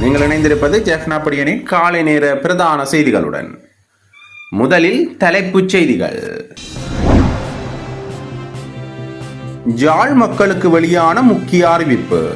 நீங்கள் இணைந்திருப்பது ஜெஃப்னாப்படியனின் காலை நேர பிரதான செய்திகளுடன். முதலில் தலைப்புச் செய்திகள். ஜாழ் மக்களுக்கு வெளியான முக்கிய அறிவிப்பு.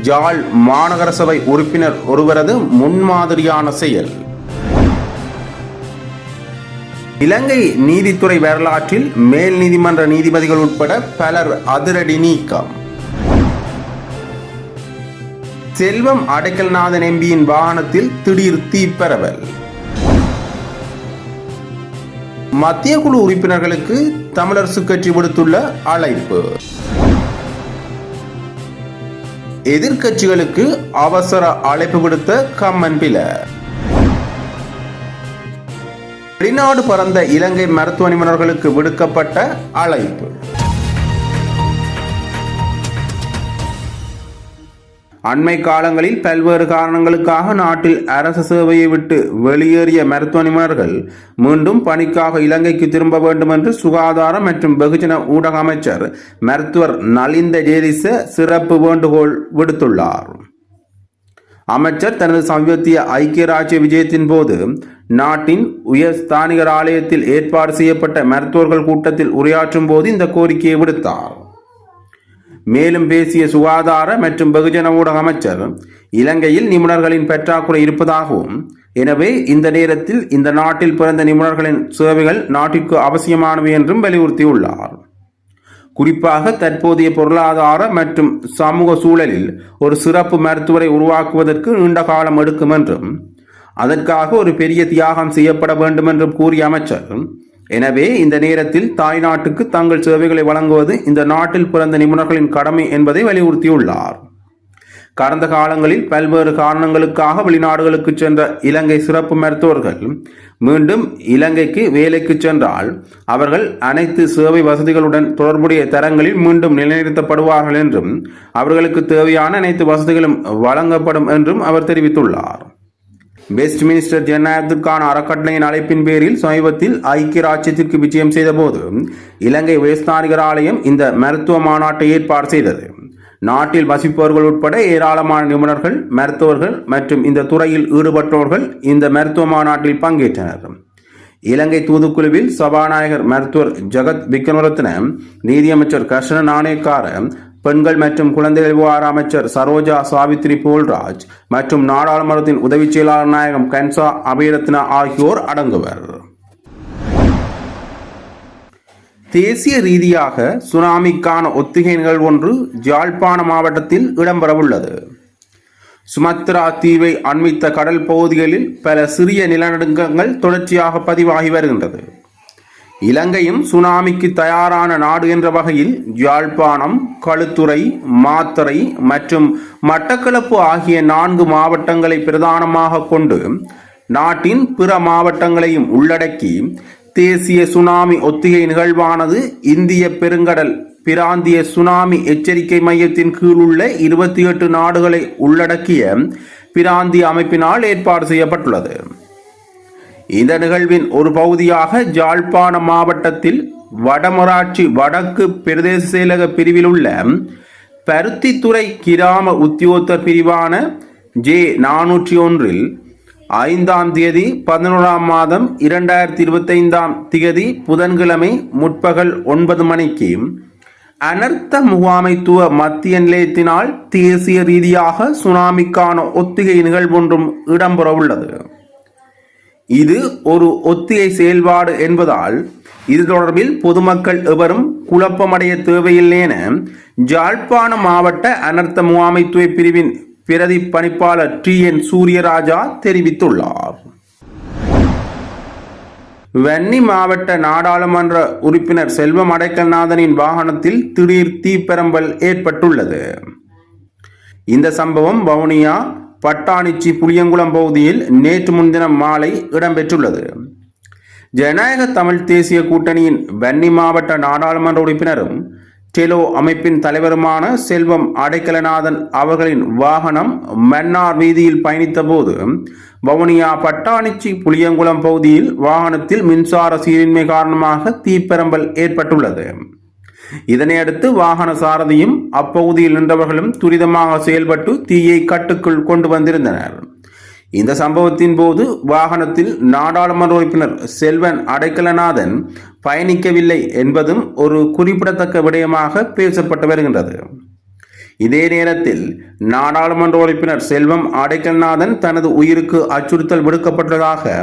ஜாழ் மாநகர சபை உறுப்பினர் ஒருவரது முன்மாதிரியான செயல். இலங்கை நீதித்துறை வரலாற்றில் மேல் நீதிமன்ற நீதிபதிகள் உட்பட பலர் அதிரடி நீக்கம். செல்வம் அடைக்கல்நாதன் எம்பியின் வாகனத்தில் திடீர் தீப்பரவல் மத்திய குழு உறுப்பினர்களுக்கு தமிழரசு கட்சி விடுத்துள்ள அழைப்பு. எதிர்க்கட்சிகளுக்கு அவசர அழைப்பு விடுத்த கம்மன் பில. வெளிநாடு பறந்த இலங்கை மருத்துவ நிபுணர்களுக்கு விடுக்கப்பட்ட அழைப்பு. அண்மை காலங்களில் பல்வேறு காரணங்களுக்காக நாட்டில் அரசு சேவையை விட்டு வெளியேறிய மருத்துவ நிபுணர்கள் மீண்டும் பணிக்காக இலங்கைக்கு திரும்ப வேண்டும் என்று சுகாதார மற்றும் வெகுஜன ஊடக அமைச்சர் மருத்துவர் நலிந்த ஜேதிச சிறப்பு வேண்டுகோள் விடுத்துள்ளார். அமைச்சர் தனது சமீபத்திய ஐக்கிய ராஜ்ய விஜயத்தின் போது நாட்டின் உயர் ஸ்தானிகர் ஆலயத்தில் ஏற்பாடு செய்யப்பட்ட மருத்துவர்கள் கூட்டத்தில் உரையாற்றும் போது இந்த கோரிக்கையை விடுத்தார். மேலும் பேசிய சுகாதார மற்றும் வெகுஜன ஊடக அமைச்சர் இலங்கையில் நிபுணர்களின் பற்றாக்குறை இருப்பதாகவும் எனவே இந்த நேரத்தில் இந்த நாட்டில் பிறந்த நிபுணர்களின் சேவைகள் நாட்டிற்கு அவசியமானவை என்றும் வலியுறுத்தியுள்ளார். குறிப்பாக தற்போதைய பொருளாதார மற்றும் சமூக சூழலில் ஒரு சிறப்பு மருத்துவரை உருவாக்குவதற்கு நீண்ட காலம் எடுக்கும் என்றும் அதற்காக ஒரு பெரிய தியாகம் செய்யப்பட வேண்டும் என்றும் கூறிய அமைச்சர் எனவே இந்த நேரத்தில் தாய் நாட்டுக்கு தங்கள் சேவைகளை வழங்குவது இந்த நாட்டில் பிறந்த நிபுணர்களின் கடமை என்பதை வலியுறுத்தியுள்ளார். கடந்த காலங்களில் பல்வேறு காரணங்களுக்காக வெளிநாடுகளுக்கு சென்ற இலங்கை சிறப்பு மருத்துவர்கள் மீண்டும் இலங்கைக்கு வேலைக்கு சென்றால் அவர்கள் அனைத்து சேவை வசதிகளுடன் தொடர்புடைய தரங்களில் மீண்டும் நிலைநிறுத்தப்படுவார்கள் என்றும் அவர்களுக்கு தேவையான அனைத்து வசதிகளும் வழங்கப்படும் என்றும் அவர் தெரிவித்துள்ளார். வெஸ்ட் மினிஸ்டர் ஜனநாயகத்திற்கான அறக்கட்டளையின் அழைப்பின் பேரில் சமீபத்தில் ஐக்கிய ராஜ்யத்திற்கு விஜயம் செய்தபோது இலங்கை உயர்ஸ்தானிகர் ஆலயம் இந்த மருத்துவ மாநாட்டை ஏற்பாடு செய்தது. நாட்டில் வசிப்பவர்கள் உட்பட ஏராளமான நிபுணர்கள் மருத்துவர்கள் மற்றும் இந்த துறையில் ஈடுபட்டவர்கள் இந்த மருத்துவ மாநாட்டில் பங்கேற்றனர். இலங்கை தூதுக்குழுவில் சபாநாயகர் மருத்துவர் ஜெகத் விக்ரமரத்ன நீதியமைச்சர் கர்ஷன நாணயக்கார பெண்கள் மற்றும் குழந்தைகள் விவகார அமைச்சர் சரோஜா சாவித்ரி போல்ராஜ் மற்றும் நாடாளுமன்றத்தின் உதவி செயலாளர் நாயகம் கன்சா அபயரத்னா ஆகியோர் அடங்குவர். தேசிய ரீதியாக சுனாமிக்கான ஒத்திகை நிகழ்வு ஒன்று ஜாழ்ப்பாண மாவட்டத்தில் இடம்பெறவுள்ளது. சுமத்ரா தீவை அண்மித்த கடல் பகுதிகளில் பல சிறிய நிலநடுக்கங்கள் தொடர்ச்சியாக பதிவாகி வருகின்றது. இலங்கையும் சுனாமிக்கு தயாரான நாடு என்ற வகையில் யாழ்ப்பாணம் களுத்துறை மாத்தறை மற்றும் மட்டக்களப்பு ஆகிய நான்கு மாவட்டங்களை பிரதானமாக கொண்டு நாட்டின் பிற மாவட்டங்களையும் உள்ளடக்கி தேசிய சுனாமி ஒத்திகை நிகழ்வானது இந்திய பெருங்கடல் பிராந்திய சுனாமி எச்சரிக்கை மையத்தின் கீழ் உள்ள இருபத்தி எட்டு நாடுகளை உள்ளடக்கிய பிராந்திய அமைப்பினால் ஏற்பாடு செய்யப்பட்டுள்ளது. இந்த நிகழ்வின் ஒரு பகுதியாக ஜாழ்ப்பாண மாவட்டத்தில் வடமராட்சி வடக்கு பிரதேச செயலக பிரிவில் உள்ள பருத்தித்துறை கிராம உத்தியோகத்தர் பிரிவான ஜே நானூற்றி ஒன்றில் ஐந்தாம் தேதி பதினோராம் மாதம் இரண்டாயிரத்தி இருபத்தைந்தாம் திகதி புதன்கிழமை முற்பகல் ஒன்பது மணிக்கு அனர்த்த முகாமைத்துவ மத்திய நிலையத்தினால் தேசிய ரீதியாக சுனாமிக்கான ஒத்திகை நிகழ்வொன்றும் இடம்பெறவுள்ளது. இது ஒரு ஒத்திகை செயல்பாடு என்பதால் இது தொடர்பில் பொதுமக்கள் எவரும் குழப்பமடைய தேவையில்லை என ஜாழ்ப்பாண மாவட்ட அனர்த்த முகாமைத்துவ பிரிவின் பிரதி பணிப்பாளர் டி என் சூரியராஜா தெரிவித்துள்ளார். வன்னி மாவட்ட நாடாளுமன்ற உறுப்பினர் செல்வம் அடைக்கல்நாதனின் வாகனத்தில் திடீர் தீப்பெரம்பல் ஏற்பட்டுள்ளது. இந்த சம்பவம் வவுனியா பட்டாணிச்சி புளியங்குளம் பகுதியில் நேற்று முன்தினம் மாலை இடம்பெற்றுள்ளது. ஜனநாயக தமிழ் தேசிய கூட்டணியின் வன்னி மாவட்ட நாடாளுமன்ற உறுப்பினரும் டெலோ அமைப்பின் தலைவருமான செல்வம் அடைக்கலநாதன் அவர்களின் வாகனம் மன்னார் வீதியில் பயணித்த போது வவுனியா பட்டாணிச்சி புளியங்குளம் பகுதியில் வாகனத்தில் மின்சார சீரின்மை காரணமாக தீப்பெரம்பல் ஏற்பட்டுள்ளது. இதனையடுத்து வாகன சாரதியும் அப்பகுதியில் நின்றவர்களும் துரிதமாக செயல்பட்டு தீயை கட்டுக்குள் கொண்டு வந்திருந்தனர். இந்த சம்பவத்தின் போது வாகனத்தில் நாடாளுமன்ற உறுப்பினர் செல்வன் அடைக்கலநாதன் பயணிக்கவில்லை என்பதும் ஒரு குறிப்பிடத்தக்க விடயமாக பேசப்பட்டு வருகின்றது. இதே நேரத்தில் நாடாளுமன்ற உறுப்பினர் செல்வம் அடைக்கல்நாதன் தனது உயிருக்கு அச்சுறுத்தல் விடுக்கப்பட்டதாக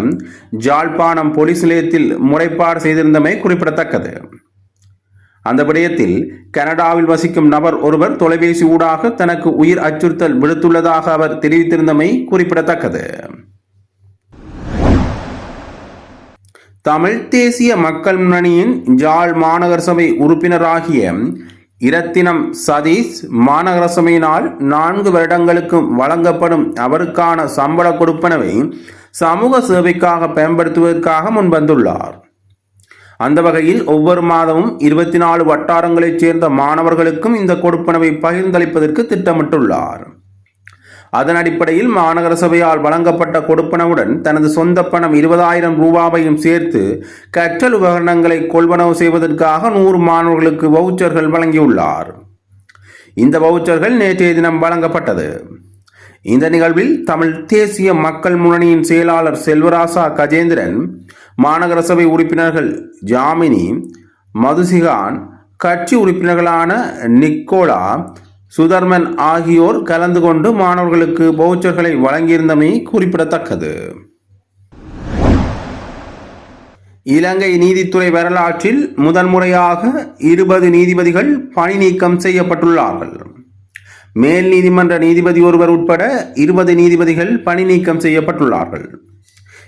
ஜாழ்ப்பாணம் போலீஸ் நிலையத்தில் முறைப்பாடு செய்திருந்தமை குறிப்பிடத்தக்கது. அந்த விடயத்தில் கனடாவில் வசிக்கும் நபர் ஒருவர் தொலைபேசி ஊடாக தனக்கு உயிர் அச்சுறுத்தல் விடுத்துள்ளதாக அவர் தெரிவித்திருந்தமை குறிப்பிடத்தக்கது. தமிழ் தேசிய மக்கள் முன்னணியின் ஜாழ் மாநகர சபை உறுப்பினராகிய இரத்தினம் சதீஷ் மாநகர சபையினால் நான்கு வருடங்களுக்கு வழங்கப்படும் அவருக்கான சம்பள கொடுப்பனவை சமூக சேவைக்காக பயன்படுத்துவதற்காக முன்வந்துள்ளார். அந்த வகையில் ஒவ்வொரு மாதமும் இருபத்தி நாலு வட்டாரங்களைச் சேர்ந்த மாணவர்களுக்கும் இந்த கொடுப்பனவை பகிர்ந்தளிப்பதற்கு திட்டமிட்டுள்ளார். அதன் அடிப்படையில் மாநகர சபையால் வழங்கப்பட்ட கொடுப்பனவுடன் தனது சொந்த பணம் இருபதாயிரம் ரூபாவையும் சேர்த்து கற்றல் உபகரணங்களை கொள்வனவு செய்வதற்காக நூறு மாணவர்களுக்கு வவுச்சர்கள் வழங்கியுள்ளார். இந்த வவுச்சர்கள் நேற்றைய தினம் வழங்கப்பட்டது. இந்த நிகழ்வில் தமிழ் தேசிய மக்கள் முன்னணியின் செயலாளர் செல்வராசா கஜேந்திரன் மாநகர சபை உறுப்பினர்கள் ஜாமினி மதுசிகான் கட்சி உறுப்பினர்களான நிக்கோலா சுதர்மன் ஆகியோர் கலந்து கொண்டு மாணவர்களுக்கு பவுச்சர்களை வழங்கியிருந்தமை குறிப்பிடத்தக்கது. இலங்கை நீதித்துறை வரலாற்றில் முதன்முறையாக இருபது நீதிபதிகள் பணி நீக்கம் செய்யப்பட்டுள்ளார்கள். மேல் நீதிமன்ற நீதிபதி ஒருவர் உட்பட இருபது நீதிபதிகள் பணி நீக்கம் செய்யப்பட்டுள்ளார்கள்.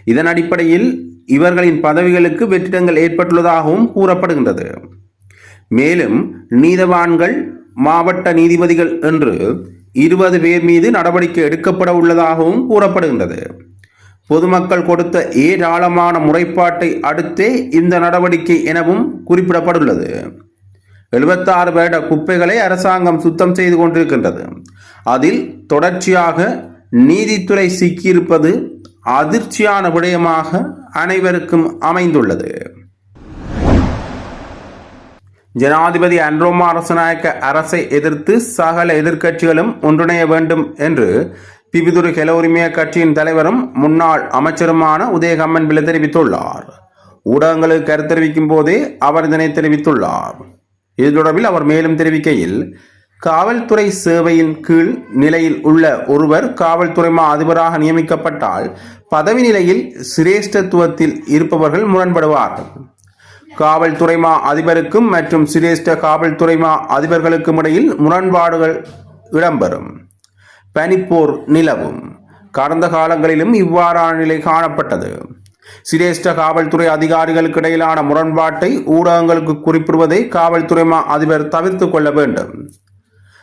இதன் அடிப்படையில் இவர்களின் பதவிகளுக்கு வெற்றிடங்கள் ஏற்பட்டுள்ளதாகவும் கூறப்படுகின்றது. மேலும் நீதவான்கள் மாவட்ட நீதிபதிகள் என்று இருபது பேர் மீது நடவடிக்கை எடுக்கப்பட உள்ளதாகவும் கூறப்படுகின்றது. பொதுமக்கள் கொடுத்த ஏராளமான முறைப்பாட்டை அடுத்தே இந்த நடவடிக்கை எனவும் குறிப்பிடப்பட்டுள்ளது. எழுபத்தாறு பேட குப்பைகளை அரசாங்கம் சுத்தம் செய்து கொண்டிருக்கின்றது. அதில் தொடர்ச்சியாக நீதித்துறை சிக்கியிருப்பது அதிர்ச்சியான விடயமாக அனைவருக்கும் அமைந்துள்ளது. ஜனாதிபதி அன்ரோமா அரசநாயக்க அரசை எதிர்த்து சகல எதிர்க்கட்சிகளும் ஒன்றிணைய வேண்டும் என்று பிபிதுரு ஹெலோரிமிய உரிமைய கட்சியின் தலைவரும் முன்னாள் அமைச்சருமான உதயகம்மன் பிள்ளை தெரிவித்துள்ளார். ஊடகங்களுக்கு கருத்து தெரிவிக்கும் போதே அவர் இதனை தெரிவித்துள்ளார். இது தொடர்பில் அவர் மேலும் தெரிவிக்கையில் காவல்துறை சேவையின் கீழ் நிலையில் உள்ள ஒருவர் காவல்துறை மா அதிபராக நியமிக்கப்பட்டால் பதவி நிலையில் சிரேஷ்டத்துவத்தில் இருப்பவர்கள் முரண்படுவார்கள் காவல்துறை மா அதிபருக்கும் மற்றும் சிரேஷ்ட காவல்துறை மா அதிபர்களுக்கும் இடையில் முரண்பாடுகள் இடம்பெறும். பனிப்போர் நிலவும். கடந்த காலங்களிலும் இவ்வாறான நிலை காணப்பட்டது. சிரேஷ்ட காவல்துறை அதிகாரிகளுக்கு இடையிலான முரண்பாட்டை ஊடகங்களுக்கு குறிப்பிடுவதை காவல்துறை மா அதிபர் தவிர்த்து கொள்ள வேண்டும்.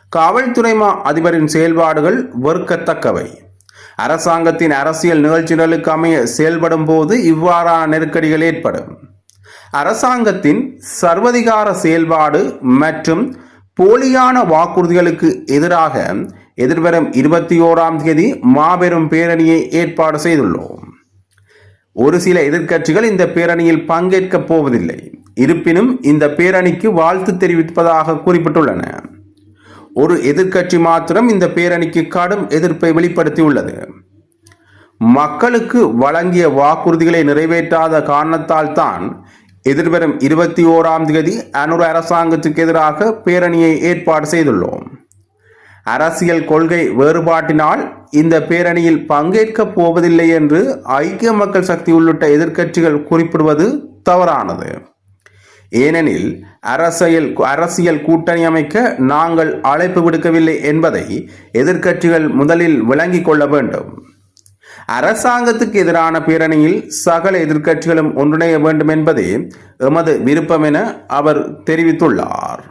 காவல்துறை மா அதிபரின் செயல்பாடுகள் வெறுக்கத்தக்கவை. அரசாங்கத்தின் அரசியல் நிகழ்ச்சிகளுக்கு அமைய செயல்படும் போது இவ்வாறான நெருக்கடிகள் ஏற்படும். அரசாங்கத்தின் சர்வதிகார செயல்பாடு மற்றும் போலியான வாக்குறுதிகளுக்கு எதிராக எதிர்வரும் இருபத்தி ஓராம் தேதி மாபெரும் பேரணியை ஏற்பாடு செய்துள்ளோம். ஒரு சில எதிர்க்கட்சிகள் இந்த பேரணியில் பங்கேற்கப் போவதில்லை. இருப்பினும் இந்த பேரணிக்கு வாழ்த்து தெரிவிப்பதாக குறிப்பிட்டுள்ளன. ஒரு எதிர்க்கட்சி மாத்திரம் இந்த பேரணிக்கு கடும் எதிர்ப்பை வெளிப்படுத்தியுள்ளது. மக்களுக்கு வழங்கிய வாக்குறுதிகளை நிறைவேற்றாத காரணத்தால் தான் எதிர்வரும் இருபத்தி ஓராம் தேதி அனுர அரசாங்கத்துக்கு எதிராக பேரணியை ஏற்பாடு செய்துள்ளோம். அரசியல் கொள்கை வேறுபாட்டினால் இந்த பேரணியில் பங்கேற்கப் போவதில்லை என்று ஐக்கிய மக்கள் சக்தி உள்ளிட்ட எதிர்க்கட்சிகள் குறிப்பிடுவது தவறானது. ஏனெனில் அரசியல் அரசியல் கூட்டணி அமைக்க நாங்கள் அழைப்பு விடுக்கவில்லை என்பதை எதிர்க்கட்சிகள் முதலில் விளங்கிக் கொள்ள வேண்டும். அரசாங்கத்துக்கு எதிரான பேரணியில் சகல எதிர்க்கட்சிகளும் ஒன்றிணைய வேண்டும் என்பதே எமது விருப்பம் என அவர் தெரிவித்துள்ளார்.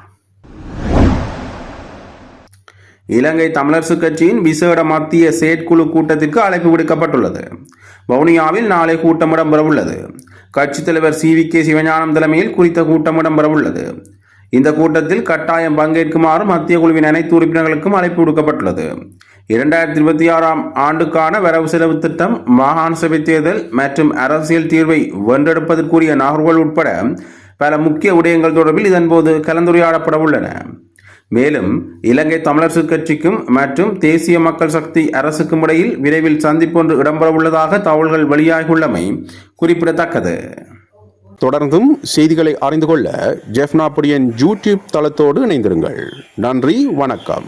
இலங்கை தமிழரசு கட்சியின் விசேட மத்திய செயற்குழு கூட்டத்திற்கு அழைப்பு விடுக்கப்பட்டுள்ளது. வவுனியாவில் நாளை கூட்டம் இடம்பெறவுள்ளது. கட்சித் தலைவர் சி. வி. கே. சிவஞானம் தலைமையில் குறித்த கூட்டம் இடம்பெறவுள்ளது. இந்த கூட்டத்தில் கட்டாயம் பங்கேற்குமாறு மத்திய குழுவின் அனைத்து உறுப்பினர்களுக்கும் அழைப்பு விடுக்கப்பட்டுள்ளது. இரண்டாயிரத்தி இருபத்தி ஆறாம் ஆண்டுக்கான வரவு செலவு திட்டம் மாகாண சபை தேர்தல் மற்றும் அரசியல் தீர்வை வென்றெடுப்பதற்குரிய நகர்வுகள் உட்பட பல முக்கிய விடயங்கள் தொடர்பில் இதன்போது கலந்துரையாடப்பட உள்ளன மேலும் இலங்கை தமிழர் கட்சிக்கும் மற்றும் தேசிய மக்கள் சக்தி அரசுக்கும் இடையில் விரைவில் சந்திப்பொன்று இடம்பெறவுள்ளதாக தகவல்கள் வெளியாகியுள்ளமை குறிப்பிடத்தக்கது. தொடர்ந்தும் செய்திகளை அறிந்து கொள்ள ஜெஃப்னா பொடியன் யூடியூப் தளத்தோடு இணைந்திருங்கள். நன்றி வணக்கம்.